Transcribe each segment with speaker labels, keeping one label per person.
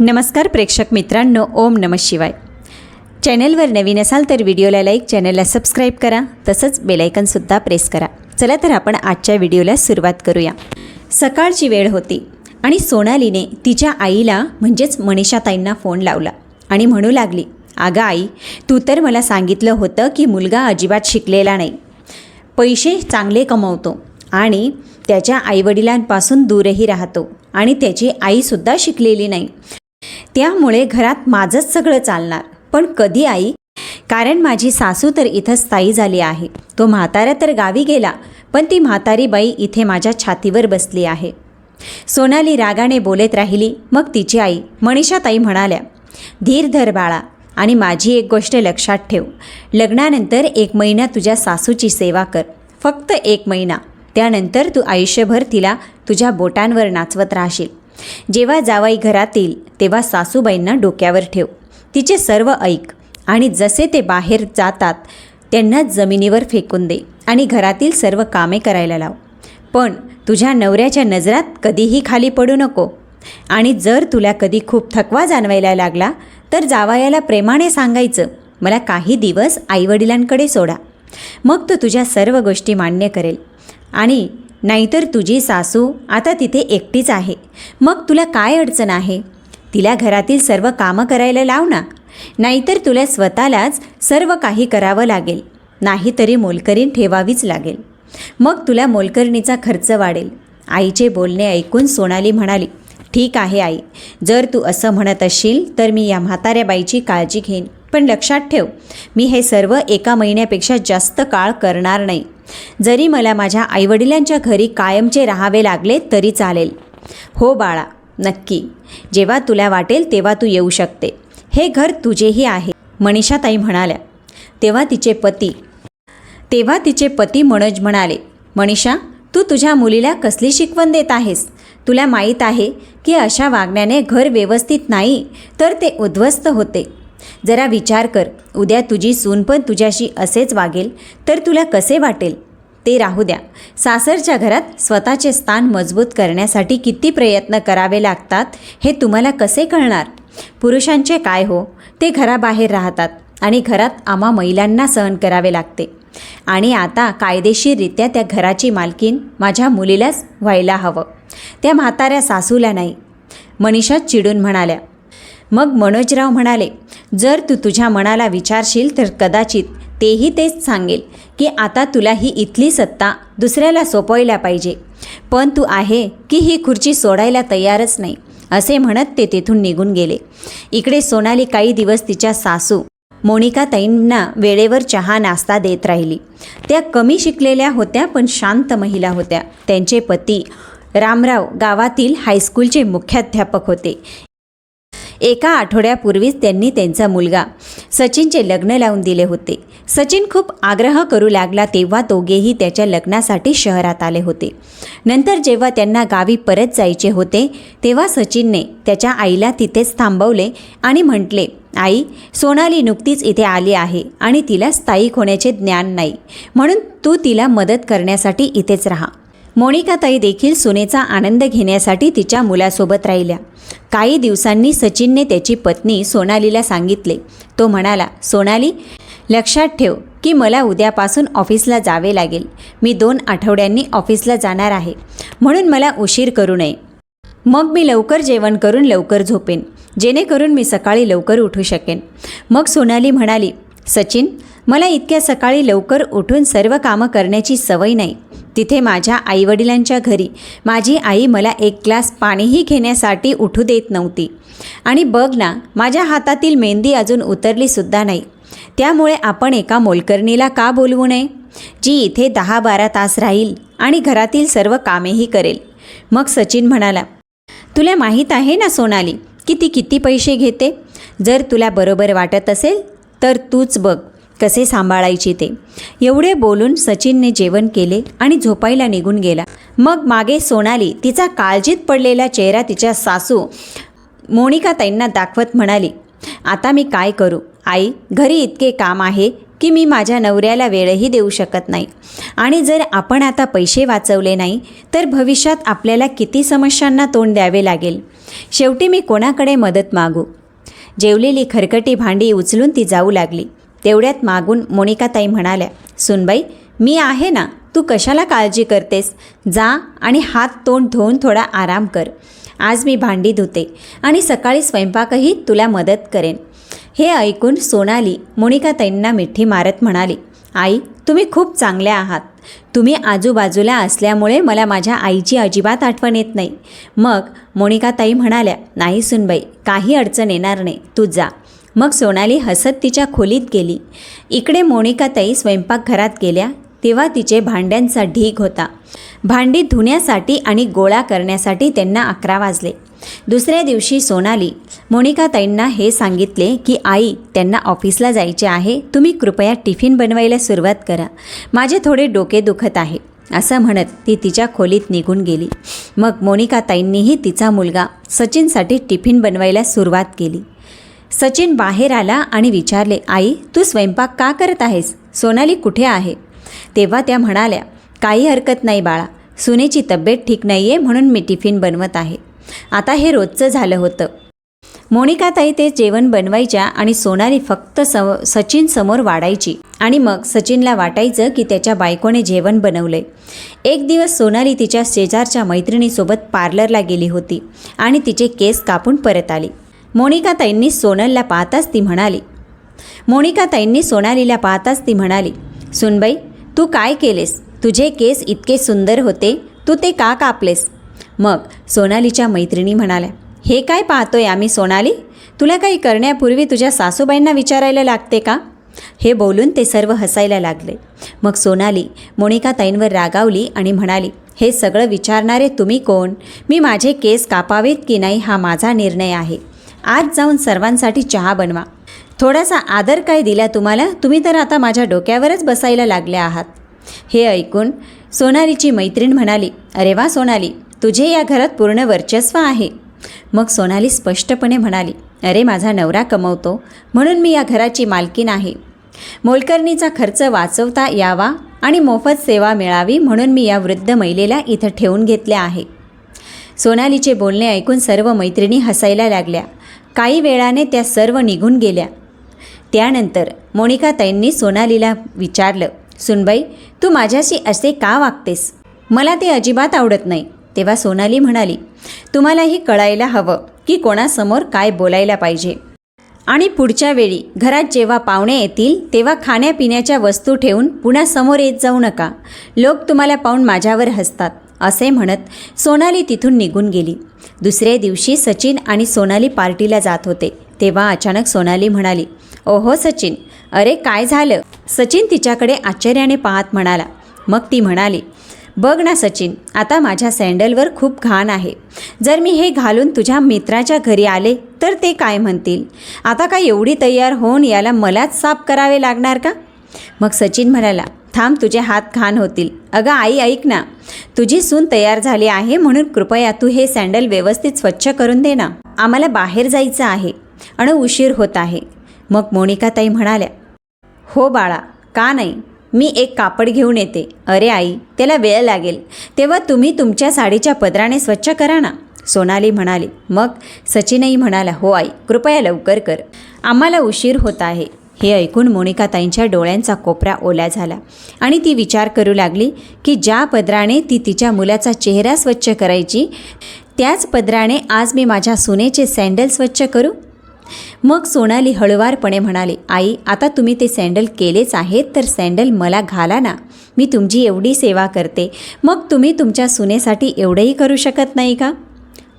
Speaker 1: नमस्कार प्रेक्षक मित्रांनो ओम नम शिवाय. चॅनलवर नवीन असाल तर व्हिडिओला लाईक चॅनलला सबस्क्राईब करा तसंच बेलायकनसुद्धा प्रेस करा. चला तर आपण आजच्या व्हिडिओला सुरुवात करूया. सकाळची वेळ होती आणि सोनालीने तिच्या आईला म्हणजेच मनीषाताईंना फोन लावला आणि म्हणू लागली अगं आई तू तर मला सांगितलं होतं की मुलगा अजिबात शिकलेला नाही. पैसे चांगले कमवतो आणि त्याच्या आईवडिलांपासून दूरही राहतो आणि त्याची आईसुद्धा शिकलेली नाही. त्यामुळे घरात माझंच सगळं चालणार. पण कधी आई? कारण माझी सासू तर इथं स्थायी झाली आहे. तो म्हातारा तर गावी गेला पण ती म्हातारी बाई इथे माझ्या छातीवर बसली आहे. सोनाली रागाने बोलत राहिली मग तिची आई? मनीषाताई म्हणाल्या धीर धर बाळा आणि माझी एक गोष्ट लक्षात ठेव. लग्नानंतर एक महिना तुझ्या सासूची सेवा कर. फक्त एक महिना. त्यानंतर तू आयुष्यभर तिला तुझ्या बोटांवर नाचवत राहशील. जेव्हा जावाई घरात येईल तेव्हा सासूबाईंना डोक्यावर ठेव. तिचे सर्व ऐक आणि जसे ते बाहेर जातात त्यांना जमिनीवर फेकून दे आणि घरातील सर्व कामे करायला लाव. पण तुझ्या नवऱ्याच्या नजरात कधीही खाली पडू नको आणि जर तुला कधी खूप थकवा जाणवायला लागला तर जावायाला प्रेमाने सांगायचं मला काही दिवस आईवडिलांकडे सोडा. मग तो तुझ्या सर्व गोष्टी मान्य करेल आणि नाहीतर तुझी सासू आता तिथे एकटीच आहे. मग तुला काय अडचण आहे? तिला घरातील सर्व कामं करायला लाव ना. नाहीतर तुला स्वतःलाच सर्व काही करावं लागेल. नाहीतरी मोलकरीण ठेवावीच लागेल. मग तुला मोलकरणीचा खर्च वाढेल. आईचे बोलणे ऐकून सोनाली म्हणाली ठीक आहे आई. जर तू असं म्हणत असशील तर मी या म्हाताऱ्या बाईची काळजी घेईन. पण लक्षात ठेव मी हे सर्व एका महिन्यापेक्षा जास्त काळ करणार नाही. जरी मला माझ्या आईवडिलांच्या घरी कायमचे राहावे लागले तरी चालेल. हो बाळा नक्की. जेव्हा तुला वाटेल तेव्हा तू येऊ शकते. हे घर तुझेही आहे मनीषाताई म्हणाल्या. तेव्हा तिचे पती तेव्हा तिचे पती मनोज म्हणाले मनीषा तू तुझ्या मुलीला कसली शिकवण देत आहेस? तुला माहीत आहे की अशा वागण्याने घर व्यवस्थित नाही तर ते उद्ध्वस्त होते. जरा विचार कर. उद्या तुझी सून पण तुझ्याशी असेच वागेल तर तुला कसे वाटेल? ते राहू द्या. सासरच्या घरात स्वतःचे स्थान मजबूत करण्यासाठी किती प्रयत्न करावे लागतात हे तुम्हाला कसे कळणार? पुरुषांचे काय हो? ते घराबाहेर राहतात आणि घरात आम्हा महिलांना सहन करावे लागते. आणि आता कायदेशीररित्या त्या घराची मालकीन माझ्या मुलीलाच व्हायला हवं. त्या म्हाताऱ्या सासूला नाही. मनीषा चिडून म्हणाल्या मग मनोजराव म्हणाले जर तू तुझ्या मनाला विचारशील तर कदाचित तेही तेच सांगेल की आता तुला ही इथली सत्ता दुसऱ्याला सोपवायला पाहिजे. पण तू आहे की ही खुर्ची सोडायला तयारच नाही असे म्हणत ते तेथून निघून गेले. इकडे सोनाली काही दिवस तिच्या सासू मोनिकाताईंना वेळेवर चहा नाश्ता देत राहिली. त्या कमी शिकलेल्या होत्या पण शांत महिला होत्या. त्यांचे पती रामराव गावातील हायस्कूलचे मुख्याध्यापक होते. एका आठवड्यापूर्वीच त्यांनी त्यांचा मुलगा सचिनचे लग्न लावून दिले होते. सचिन खूप आग्रह करू लागला तेव्हा दोघेही त्याच्या लग्नासाठी शहरात आले होते. नंतर जेव्हा त्यांना गावी परत जायचे होते तेव्हा सचिनने त्याच्या आईला तिथेच थांबवले आणि म्हटले आई सोनाली नुकतीच इथे आली आहे आणि तिला स्थायिक होण्याचे ज्ञान नाही. म्हणून तू तिला मदत करण्यासाठी इथेच राहा. मोनिकाताई देखील सुनेचा आनंद घेण्यासाठी तिच्या मुलासोबत राहिल्या. काही दिवसांनी सचिनने त्याची पत्नी सोनालीला सांगितले. तो म्हणाला सोनाली लक्षात ठेव की मला उद्यापासून ऑफिसला जावे लागेल. मी दोन आठवड्यांनी ऑफिसला जाणार आहे. म्हणून मला उशीर करू नये. मग मी लवकर जेवण करून लवकर झोपेन. जेणेकरून मी सकाळी लवकर उठू शकेन. मग सोनाली म्हणाली सचिन मला इतक्या सकाळी लवकर उठून सर्व कामं करण्याची सवय नाही. तिथे माझ्या आईवडिलांच्या घरी माझी आई मला एक ग्लास पाणीही घेण्यासाठी उठू देत नव्हती. आणि बघ ना माझ्या हातातील मेहंदी अजून उतरलीसुद्धा नाही. त्यामुळे आपण एका मोलकरणीला का बोलवू नये? जी इथे दहा बारा तास राहील आणि घरातील सर्व कामेही करेल. मग सचिन म्हणाला तुला माहीत आहे ना सोनाली की ती किती पैसे घेते? जर तुला बरोबर वाटत असेल तर तूच बघ. कसे सांभाळायचे ते. एवढे बोलून सचिनने जेवण केले आणि झोपायला निघून गेला. मग मागे सोनाली तिचा काळजीत पडलेला चेहरा तिच्या सासू मोनिकाताईंना दाखवत म्हणाली आता मी काय करू? आई घरी इतके काम आहे की मी माझ्या नवऱ्याला वेळही देऊ शकत नाही. आणि जर आपण आता पैसे वाचवले नाही तर भविष्यात आपल्याला किती समस्यांना तोंड द्यावे लागेल? शेवटी मी कोणाकडे मदत मागू? जेवलेली खरकटी भांडी उचलून ती जाऊ लागली. तेवढ्यात मागून मोनिकाताई म्हणाल्या सुनबाई मी आहे ना तू कशाला काळजी करतेस? जा आणि हात तोंड धुवून थोडा आराम कर. आज मी भांडी धुते आणि सकाळी स्वयंपाकही तुला मदत करेन. हे ऐकून सोनाली मोनिकाताईंना मिठी मारत म्हणाली आई तुम्ही खूप चांगल्या आहात. तुम्ही आजूबाजूला असल्यामुळे मला माझ्या आईची अजिबात आठवण येत नाही. मग मोनिकाताई म्हणाल्या नाही सुनबाई काही अडचण येणार नाही. तू जा. मग सोनाली हसत तिच्या खोलीत गेली. इकडे मोनिकाताई स्वयंपाकघरात गेल्या तेव्हा तिचे भांड्यांचा ढीग होता. भांडी धुण्यासाठी आणि गोळा करण्यासाठी त्यांना अकरा वाजले. दुसऱ्या दिवशी सोनाली मोनिकाताईंना हे सांगितले की आई त्यांना ऑफिसला जायचे आहे. तुम्ही कृपया टिफिन बनवायला सुरुवात करा. माझे थोडे डोके दुखत आहे. असं म्हणत ती तिच्या खोलीत निघून गेली. मग मोनिकाताईंनीही तिचा मुलगा सचिनसाठी टिफिन बनवायला सुरुवात केली. सचिन बाहेर आला आणि विचारले आई तू स्वयंपाक का करत आहेस? सोनाली कुठे आहे? तेव्हा त्या म्हणाल्या काही हरकत नाही बाळा. सुनेची तब्येत ठीक नाही आहे म्हणून मी टिफिन बनवत आहे. आता हे रोजचं झालं होतं. मोनिकाताई ते जेवण बनवायच्या आणि सोनाली फक्त स सचिन समोर वाढायची आणि मग सचिनला वाटायचं की त्याच्या बायकोने जेवण बनवलंय. एक दिवस सोनाली तिच्या शेजारच्या मैत्रिणीसोबत पार्लरला गेली होती आणि तिचे केस कापून परत आली. मोनिकाताईंनी सोनलला पाहताच ती म्हणाली. मोनिकाताईंनी सोनालीला पाहताच ती म्हणाली सुनबाई तू काय केलेस? तुझे केस इतके सुंदर होते तू ते का कापलेस? मग सोनालीच्या मैत्रिणी म्हणाल्या हे काय पाहतोय आम्ही सोनाली? तुला काही करण्यापूर्वी तुझ्या सासूबाईंना विचारायला लागते का? हे बोलून ते सर्व हसायला लागले. मग सोनाली मोनिकाताईंवर रागावली आणि म्हणाली हे सगळं विचारणारे तुम्ही कोण? मी माझे केस कापावेत की नाही हा माझा निर्णय आहे. आज जाऊन सर्वांसाठी चहा बनवा. थोडासा आदर काय दिला तुम्हाला? तुम्ही तर आता माझ्या डोक्यावरच बसायला लागले आहात. हे ऐकून सोनालीची मैत्रीण म्हणाली अरे वा सोनाली तुझे या घरात पूर्ण वर्चस्व आहे. मग सोनाली स्पष्टपणे म्हणाली अरे माझा नवरा कमवतो म्हणून मी या घराची मालकीण आहे. मोलकर्णीचा खर्च वाचवता यावा आणि मोफत सेवा मिळावी म्हणून मी या वृद्ध महिलेला इथं ठेवून घेतले आहे. सोनालीचे बोलणे ऐकून सर्व मैत्रिणी हसायला लागल्या. काही वेळाने त्या सर्व निघून गेल्या. त्यानंतर मोनिकाताईंनी सोनालीला विचारलं सुनबाई तू माझ्याशी असे का वागतेस? मला ते अजिबात आवडत नाही. तेव्हा सोनाली म्हणाली तुम्हालाही कळायला हवं की कोणासमोर काय बोलायला पाहिजे. आणि पुढच्या वेळी घरात जेव्हा पाहुणे येतील तेव्हा खाण्यापिण्याच्या वस्तू ठेवून पुन्हा समोर येत जाऊ नका. लोक तुम्हाला पाहून माझ्यावर हसतात. असे म्हणत सोनाली तिथून निघून गेली. दुसऱ्या दिवशी सचिन आणि सोनाली पार्टीला जात होते. तेव्हा अचानक सोनाली म्हणाली ओहो सचिन अरे काय झालं? सचिन तिच्याकडे आश्चर्याने पाहत म्हणाला. मग ती म्हणाली बघ ना सचिन आता माझ्या सँडलवर खूप घाण आहे. जर मी हे घालून तुझ्या मित्राच्या घरी आले तर ते काय म्हणतील? आता काय एवढी तयार होऊन याला मलाच साफ करावे लागणार का? मग सचिन म्हणाला थांब तुझे हात घाण होतील. अगं आई ऐक ना. तुझी सून तयार झाली आहे म्हणून कृपया तू हे सँडल व्यवस्थित स्वच्छ करून दे ना. आम्हाला बाहेर जायचं आहे. आणि उशीर होत आहे. मग मोनिकाताई म्हणाल्या हो बाळा का नाही? मी एक कापड घेऊन येते. अरे आई त्याला वेळ लागेल. तेव्हा तुम्ही तुमच्या साडीच्या पदराने स्वच्छ करा ना. सोनाली म्हणाली. मग सचिनही म्हणाला हो आई कृपया लवकर कर. आम्हाला उशीर होत आहे. हे ऐकून मोनिकाताईंच्या डोळ्यांचा कोपरा ओला झाला आणि ती विचार करू लागली की ज्या पदराने ती तिच्या मुलाचा चेहरा स्वच्छ करायची त्याच पदराने आज मी माझ्या सुनेचे सँडल स्वच्छ करू? मग सोनाली हळुवारपणे म्हणाली आई आता तुम्ही ते सँडल केलेच आहेत तर सँडल मला घाला ना. मी तुमची एवढी सेवा करते. मग तुम्ही तुमच्या सुनेसाठी एवढंही करू शकत नाही का?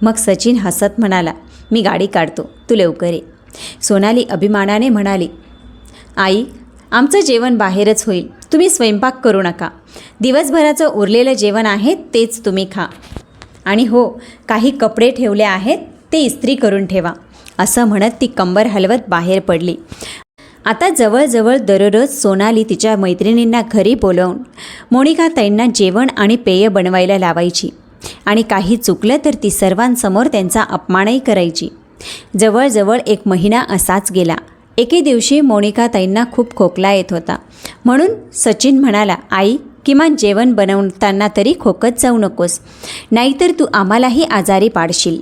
Speaker 1: मग सचिन हसत म्हणाला मी गाडी काढतो. तू लवकर ये. सोनाली अभिमानाने म्हणाली आई आमचं जेवण बाहेरच होईल. तुम्ही स्वयंपाक करू नका. दिवसभराचं उरलेलं जेवण आहे तेच तुम्ही खा. आणि हो काही कपडे ठेवले आहेत ते इस्त्री करून ठेवा. असं म्हणत ती कंबर हलवत बाहेर पडली. आता जवळजवळ दररोज सोनाली तिच्या मैत्रिणींना घरी बोलवून मोनिकाताईंना जेवण आणि पेय बनवायला लावायची. आणि काही चुकलं तर ती सर्वांसमोर त्यांचा अपमानही करायची. जवळजवळ एक महिना असाच गेला. एके दिवशी मोनिकाताईंना खूप खोकला येत होता. म्हणून सचिन म्हणाला आई किमान जेवण बनवताना तरी खोकत जाऊ नकोस. नाहीतर तू आम्हालाही आजारी पाडशील.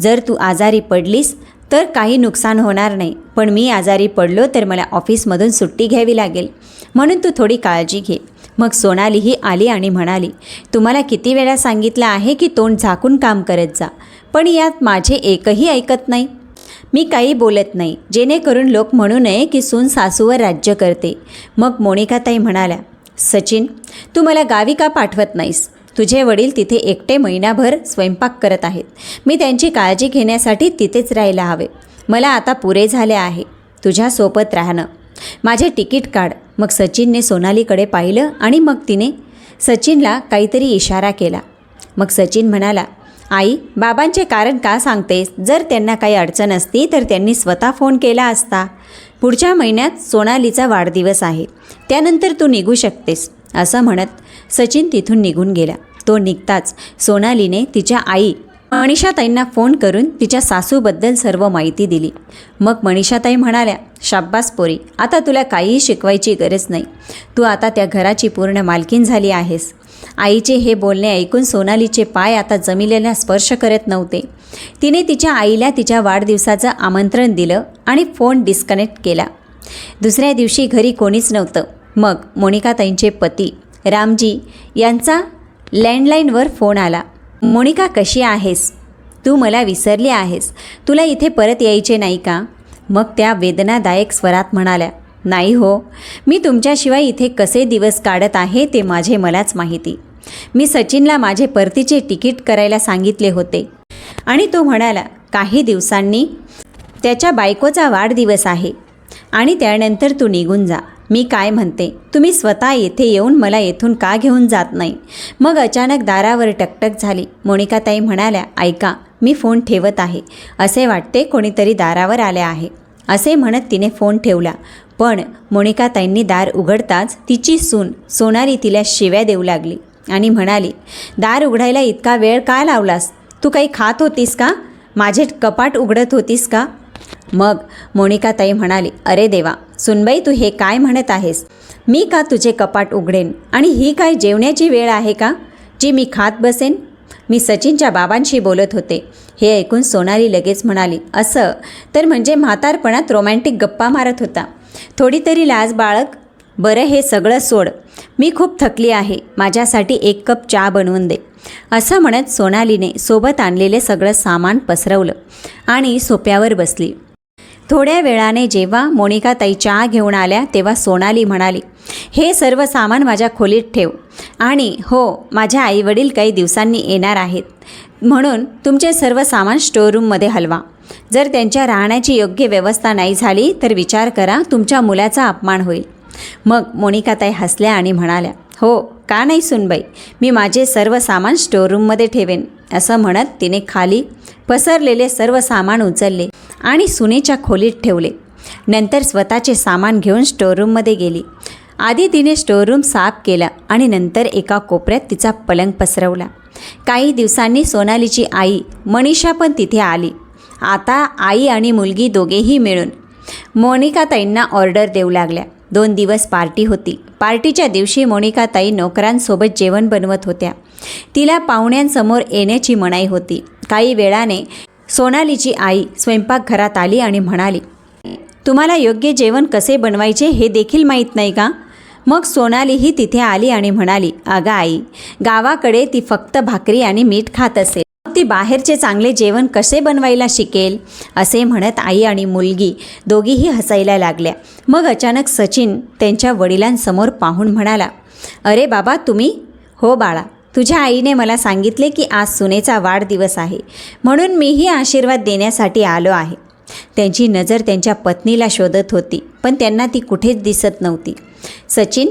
Speaker 1: जर तू आजारी पडलीस तर काही नुकसान होणार नाही. पण मी आजारी पडलो तर मला ऑफिसमधून सुट्टी घ्यावी लागेल. म्हणून तू थोडी काळजी घे. मग सोनालीही आली आणि म्हणाली तुम्हाला किती वेळा सांगितलं आहे की तोंड झाकून काम करत जा. पण यात माझे एकही ऐकत नाही. मी काही बोलत नाही. जेणेकरून लोक म्हणू नये की सून सासूवर राज्य करते. मग मोनिकाताई म्हणाल्या सचिन तू मला गावी का पाठवत नाहीस? तुझे वडील तिथे एकटे महिनाभर स्वयंपाक करत आहेत. मी त्यांची काळजी घेण्यासाठी तिथेच राहायला हवे. मला आता पुरे झाले आहे. तुझ्यासोबत राहणं. माझे तिकीट काढ. मग सचिनने सोनालीकडे पाहिलं आणि मग तिने सचिनला काहीतरी इशारा केला. मग सचिन म्हणाला आई बाबांचे कारण का सांगतेस? जर त्यांना काही अडचण असती तर त्यांनी स्वतः फोन केला असता. पुढच्या महिन्यात सोनालीचा वाढदिवस आहे. त्यानंतर तू निघू शकतेस असं म्हणत सचिन तिथून निघून गेला. तो निघताच सोनालीने तिच्या आई मनीषाताईंना फोन करून तिच्या सासूबद्दल सर्व माहिती दिली. मग मनीषाताई म्हणाल्या शाब्बास पोरी आता तुला काहीही शिकवायची गरज नाही. तू आता त्या घराची पूर्ण मालकीन झाली आहेस. आईचे हे बोलणे ऐकून सोनालीचे पाय आता जमिलेला स्पर्श करत नव्हते. तिने तिच्या आईला तिच्या वाढदिवसाचं आमंत्रण दिलं आणि फोन डिस्कनेक्ट केला. दुसऱ्या दिवशी घरी कोणीच नव्हतं. मग मोनिकाताईंचे पती रामजी यांचा लँडलाईनवर फोन आला. मोनिका कशी आहेस? तू मला विसरली आहेस. तुला इथे परत यायचे नाही का? मग त्या वेदनादायक स्वरात म्हणाल्या. नाही हो. मी तुमच्याशिवाय इथे कसे दिवस काढत आहे ते माझे मलाच माहिती. मी सचिनला माझे परतीचे तिकीट करायला सांगितले होते. आणि तो म्हणाला काही दिवसांनी. त्याच्या बायकोचा वाढदिवस आहे. आणि त्यानंतर तू निघून जा. मी काय म्हणते तुम्ही स्वतः येथे येऊन मला येथून का घेऊन जात नाही? मग अचानक दारावर टकटक झाली. मोनिकाताई म्हणाल्या ऐका मी फोन ठेवत आहे. असे वाटते कोणीतरी दारावर आले आहे. असे म्हणत तिने फोन ठेवला. पण मोनिकाताईंनी दार उघडताच तिची सून सोनाली तिला शिव्या देऊ लागली आणि म्हणाली दार उघडायला इतका वेळ का लावलास? तू काही खात होतीस का? माझे कपाट उघडत होतीस का? मग मोनिकाताई म्हणाली अरे देवा सुनबाई तू हे काय म्हणत आहेस? मी का तुझे कपाट उघडेन? आणि ही काय जेवण्याची वेळ आहे का? जी मी खात बसेन? मी सचिनच्या बाबांशी बोलत होते. हे ऐकून सोनाली लगेच म्हणाली असं? तर म्हणजे म्हातारपणात रोमॅन्टिक गप्पा मारत होता. थोडी तरी लाज बाळक बरं हे सगळं सोड. मी खूप थकली आहे. माझ्यासाठी एक कप चहा बनवून दे. असं म्हणत सोनालीने सोबत आणलेले सगळं सामान पसरवलं आणि सोप्यावर बसली. थोड्या वेळाने जेव्हा मोनिका ताई चहा घेऊन आल्या तेव्हा सोनाली म्हणाली हे सर्व सामान माझ्या खोलीत ठेव आणि हो माझ्या आईवडील काही दिवसांनी येणार आहेत. म्हणून तुमचे सर्व सामान स्टोअरूममध्ये हलवा. जर त्यांच्या राहण्याची योग्य व्यवस्था नाही झाली तर विचार करा तुमच्या मुलाचा अपमान होईल. मग मोनिकाताई हसल्या आणि म्हणाल्या हो का नाही सुनबाई? मी माझे सर्व सामान स्टोअरूममध्ये ठेवेन. असं म्हणत तिने खाली पसरलेले सर्व सामान उचलले आणि सुनेच्या खोलीत ठेवले. नंतर स्वतःचे सामान घेऊन स्टोअरूममध्ये गेली. आधी तिने स्टोअरूम साफ केला आणि नंतर एका कोपऱ्यात तिचा पलंग पसरवला. काही दिवसांनी सोनालीची आई मनीषा पण तिथे आली. आता आई आणि मुलगी दोघेही मिळून मोनिकाताईंना ऑर्डर देऊ लागल्या. दोन दिवस पार्टी होती. पार्टीच्या दिवशी मोनिकाताई नोकरांसोबत जेवण बनवत होत्या. तिला पाहुण्यांसमोर येण्याची मनाई होती. काही वेळाने सोनालीची आई स्वयंपाकघरात आली आणि म्हणाली तुम्हाला योग्य जेवण कसे बनवायचे हे देखील माहीत नाही का? मग सोनालीही तिथे आली आणि म्हणाली अगं आई गावाकडे ती फक्त भाकरी आणि मीठ खात असेल ती बाहेरचे चांगले जेवण कसे बनवायला शिकेल असे म्हणत आई आणि मुलगी दोघीही हसायला लागल्या. मग अचानक सचिन त्यांच्या वडिलांसमोर पाहून म्हणाला अरे बाबा तुम्ही? हो बाळा तुझ्या आईने मला सांगितले की आज सुनेचा वाढदिवस आहे म्हणून मीही आशीर्वाद देण्यासाठी आलो आहे. त्यांची नजर त्यांच्या पत्नीला शोधत होती पण त्यांना ती कुठेच दिसत नव्हती. सचिन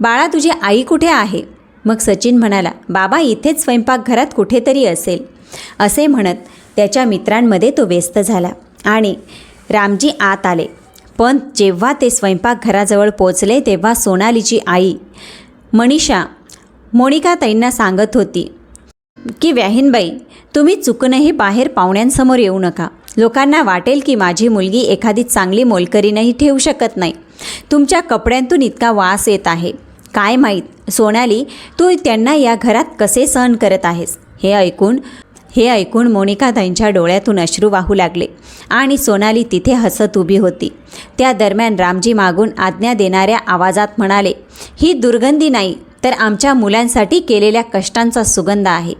Speaker 1: बाळा तुझी आई कुठे आहे? मग सचिन म्हणाला बाबा इथेच स्वयंपाकघरात कुठेतरी असेल. असे म्हणत त्याच्या मित्रांमध्ये तो व्यस्त झाला. आणि रामजी आत आले. पण जेव्हा ते स्वयंपाकघराजवळ पोचले तेव्हा सोनालीची आई मनीषा मोनिकाताईंना सांगत होती की व्याहीनबाई तुम्ही चुकूनही बाहेर पाहुण्यांसमोर येऊ नका. लोकांना वाटेल की माझी मुलगी एखादी चांगली मोलकरीनही ठेवू शकत नाही. तुमच्या कपड्यांतून इतका वास येत आहे. काय माहीत सोनाली तू त्यांना या घरात कसे सहन करत आहेस हे ऐकून हे ऐकून मोनिकाताईंच्या डोळ्यातून अश्रू वाहू लागले आणि सोनाली तिथे हसत उभी होती. त्या दरम्यान रामजी मागून आज्ञा देणाऱ्या आवाजात म्हणाले ही दुर्गंधी नाही तर आमच्या मुलांसाठी केलेल्या कष्टांचा सुगंध आहे.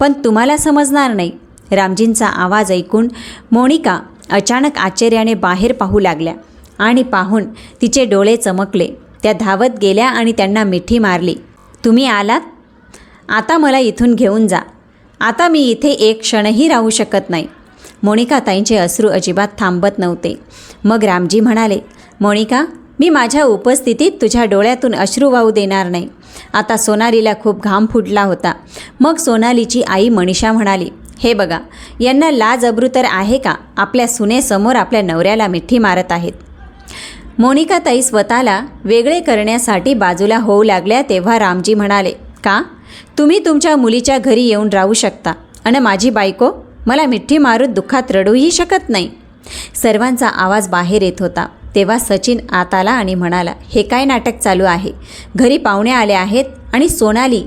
Speaker 1: पण तुम्हाला समजणार नाही. रामजींचा आवाज ऐकून मोनिका अचानक आश्चर्याने बाहेर पाहू लागल्या आणि पाहून तिचे डोळे चमकले. त्या धावत गेल्या आणि त्यांना मिठी मारली तुम्ही आलात? आता मला इथून घेऊन जा. आता मी इथे एक क्षणही राहू शकत नाही. मोनिकाताईंचे अश्रू अजिबात थांबत नव्हते. मग रामजी म्हणाले मोनिका मी माझ्या उपस्थितीत तुझ्या डोळ्यातून अश्रू वाहू देणार नाही. आता सोनालीला खूप घाम फुटला होता. मग सोनालीची आई मनीषा म्हणाली हे बघा यांना लाज अब्रू तर आहे का? आपल्या सुनेसमोर आपल्या नवऱ्याला मिठी मारत आहेत. मोनिकाताई स्वतःला वेगळे करण्यासाठी बाजूला होऊ लागल्या तेव्हा रामजी म्हणाले का? तुम्ही तुमच्या मुलीच्या घरी येऊन राहू शकता. आणि माझी बायको मला मिठी मारून दुःखात रडूही शकत नाही. सर्वांचा आवाज बाहेर येत होता. तेव्हा सचिन आत आला आणि म्हणाला हे काय नाटक चालू आहे? घरी पाहुणे आले आहेत आणि सोनाली.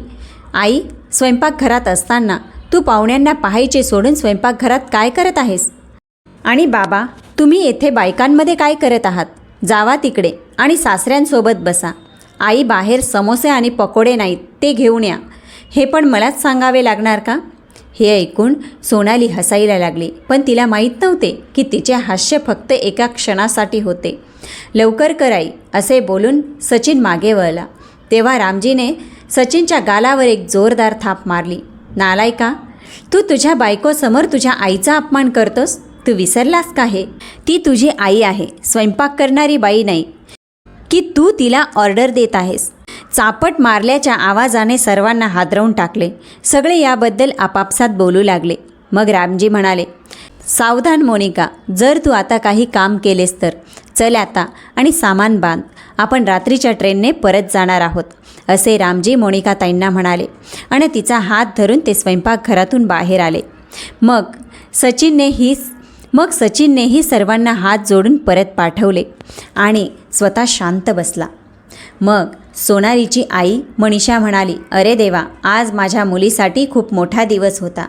Speaker 1: आई स्वयंपाकघरात असताना तू पाहुण्यांना पाहायचे सोडून स्वयंपाकघरात काय करत आहेस? आणि बाबा तुम्ही येथे बायकांमध्ये काय करत आहात? जावा तिकडे आणि सासऱ्यांसोबत बसा. आई बाहेर समोसे आणि पकोडे नाहीत ते घेऊन या. हे पण मलाच सांगावे लागणार का? हे ऐकून सोनाली हसायला लागली. पण तिला माहीत नव्हते की तिचे हास्य फक्त एका क्षणासाठी होते. लवकर कराई असे बोलून सचिन मागे वळला. तेव्हा रामजीने सचिनच्या गालावर एक जोरदार थाप मारली. नालायका तू तुझ्या बायकोसमोर तुझ्या आईचा अपमान करतोस? तू विसरलास का हे? ती तुझी आई आहे. स्वयंपाक करणारी बाई नाही. की तू तिला ऑर्डर देत आहेस? चापट मारल्याच्या आवाजाने सर्वांना हादरवून टाकले. सगळे याबद्दल आपापसात बोलू लागले. मग रामजी म्हणाले सावधान मोनिका जर तू आता काही काम केलेस तर. चल आता आणि सामान बांध. आपण रात्रीच्या ट्रेनने परत जाणार आहोत असे रामजी मोनिका ताईंना म्हणाले आणि तिचा हात धरून ते स्वयंपाकघरातून बाहेर आले. मग सचिनने ही मग सचिननेही सर्वांना हात जोडून परत पाठवले आणि स्वतः शांत बसला. मग सोनारीची आई मनीषा म्हणाली अरे देवा आज माझ्या मुलीसाठी खूप मोठा दिवस होता.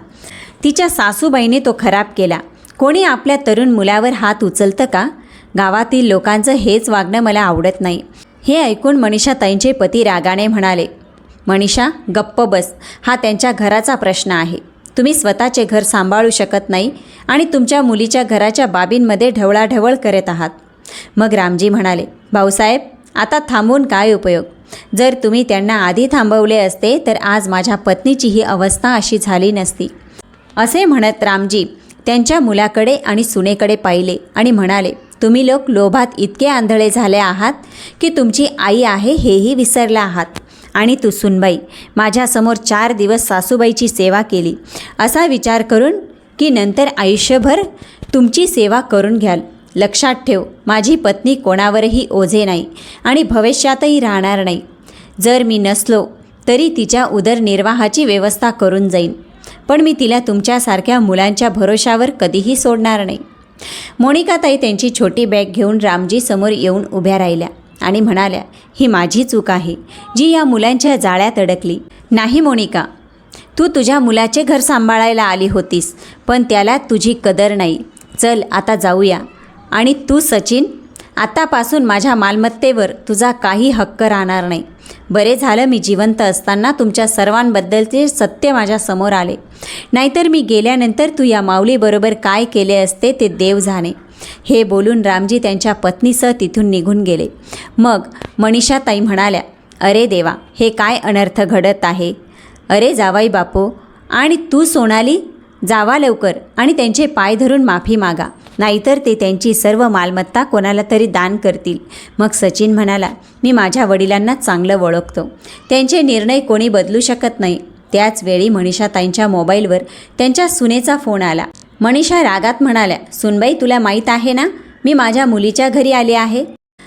Speaker 1: तिच्या सासूबाईने तो खराब केला. कोणी आपल्या तरुण मुलावर हात उचलतं का? गावातील लोकांचं हेच वागणं मला आवडत नाही. हे ऐकून मनीषाताईंचे पती रागाने म्हणाले मनीषा गप्प बस. हा त्यांच्या घराचा प्रश्न आहे. तुम्ही स्वतःचे घर सांभाळू शकत नाही आणि तुमच्या मुलीच्या घराच्या बाबींमध्ये ढवळाढवळ करत आहात. मग रामजी म्हणाले भाऊसाहेब आता थांबून काय उपयोग? जर तुम्ही त्यांना आधी थांबवले असते तर आज माझ्या पत्नीची ही अवस्था अशी झाली नसती. असे म्हणत रामजी त्यांच्या मुलाकडे आणि सुनेकडे पाहिले आणि म्हणाले तुम्ही लोक लोभात इतके आंधळे झाले आहात की तुमची आई आहे हेही विसरला आहात. आणि तू सुनबाई माझ्यासमोर चार दिवस सासूबाईची सेवा केली. असा विचार करून की नंतर आयुष्यभर तुमची सेवा करून घ्याल. लक्षात ठेव माझी पत्नी कोणावरही ओझे नाही आणि भविष्यातही राहणार नाही. जर मी नसलो तरी तिच्या उदरनिर्वाहाची व्यवस्था करून जाईन. पण मी तिला तुमच्यासारख्या मुलांच्या भरोशावर कधीही सोडणार नाही. मोनिकाताई त्यांची छोटी बॅग घेऊन रामजी समोर येऊन उभ्या राहिल्या आणि म्हणाल्या ही माझी चूक आहे जी या मुलांच्या जाळ्यात अडकली. नाही मोनिका तू तुझ्या मुलाचे घर सांभाळायला आली होतीस पण त्याला तुझी कदर नाही. चल आता जाऊया. आणि तू सचिन आतापासून माझ्या मालमत्तेवर तुझा काही हक्क राहणार नाही. बरे झालं मी जिवंत असताना तुमच्या सर्वांबद्दलचे सत्य माझ्यासमोर आले. नाहीतर मी गेल्यानंतर तू या माऊलीबरोबर काय केले असते ते देव जाणे. हे बोलून रामजी त्यांच्या पत्नीसह तिथून निघून गेले. मग मनीषाताई म्हणाल्या अरे देवा हे काय अनर्थ घडत आहे? अरे जावाई बापू आणि तू सोनाली? जावा लवकर आणि त्यांचे पाय धरून माफी मागा. नाहीतर ते त्यांची सर्व मालमत्ता कोणाला तरी दान करतील. मग सचिन म्हणाला मी माझ्या वडिलांना चांगलं ओळखतो. त्यांचे निर्णय कोणी बदलू शकत नाही. त्याचवेळी मनीषाताईंच्या मोबाईलवर त्यांच्या सुनेचा फोन आला. मनीषा रागात म्हणाल्या सुनबाई तुला माहीत आहे ना मी माझ्या मुलीच्या घरी आले आहे.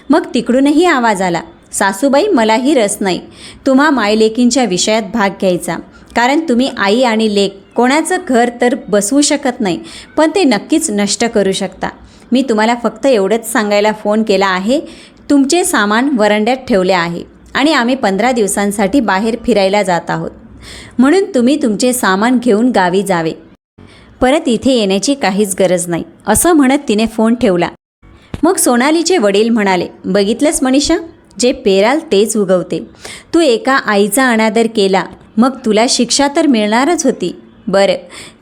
Speaker 1: मग तिकडूनही आवाज आला सासूबाई मलाही रस नाही. तुम्हा मायलेकींच्या विषयात भाग घ्यायचा. कारण तुम्ही आई आणि लेक कोणाचं घर तर बसवू शकत नाही पण ते नक्कीच नष्ट करू शकता. मी तुम्हाला फक्त एवढंच सांगायला फोन केला आहे तुमचे सामान वरंड्यात ठेवले आहे आणि आम्ही पंधरा दिवसांसाठी बाहेर फिरायला जात आहोत. म्हणून तुम्ही तुमचे सामान घेऊन गावी जावे. परत इथे येण्याची काहीच गरज नाही असं म्हणत तिने फोन ठेवला. मग सोनालीचे वडील म्हणाले बघितलंस मनीषा जे पेराल तेच उगवते. तू एका आईचा अनादर केला मग तुला शिक्षा तर मिळणारच होती. बरं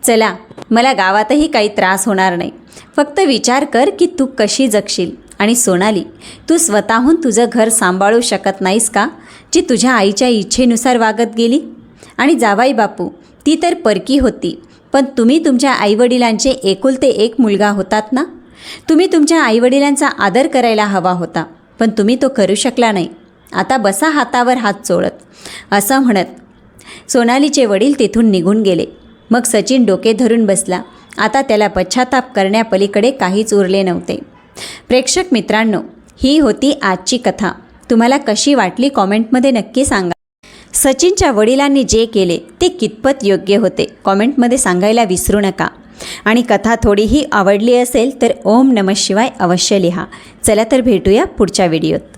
Speaker 1: चला मला गावातही काही त्रास होणार नाही. फक्त विचार कर की तू कशी जगशील. आणि सोनाली तू स्वतःहून तुझं घर सांभाळू शकत नाहीस का? जी तुझ्या आईच्या इच्छेनुसार वागत गेली? आणि जावाई बापू ती तर परकी होती. पण तुम्ही तुमच्या आईवडिलांचे एकुलते एक मुलगा होतात ना? तुम्ही तुमच्या आईवडिलांचा आदर करायला हवा होता पण तुम्ही तो करू शकला नाही. आता बसा हातावर हात चोळत. असं म्हणत सोनालीचे वडील तिथून निघून गेले. मग सचिन डोके धरून बसला. आता त्याला पश्चाताप करण्यापलीकडे काहीच उरले नव्हते. प्रेक्षक मित्रांनो ही होती आजची कथा. तुम्हाला कशी वाटली कॉमेंटमध्ये नक्की सांगा. सचिनच्या वडिलांनी जे केले ते कितपत योग्य होते कॉमेंटमध्ये सांगायला विसरू नका. आणि कथा थोडीही आवडली असेल तर ओम नमः शिवाय अवश्य लिहा. चला तर भेटूया पुढच्या व्हिडिओत.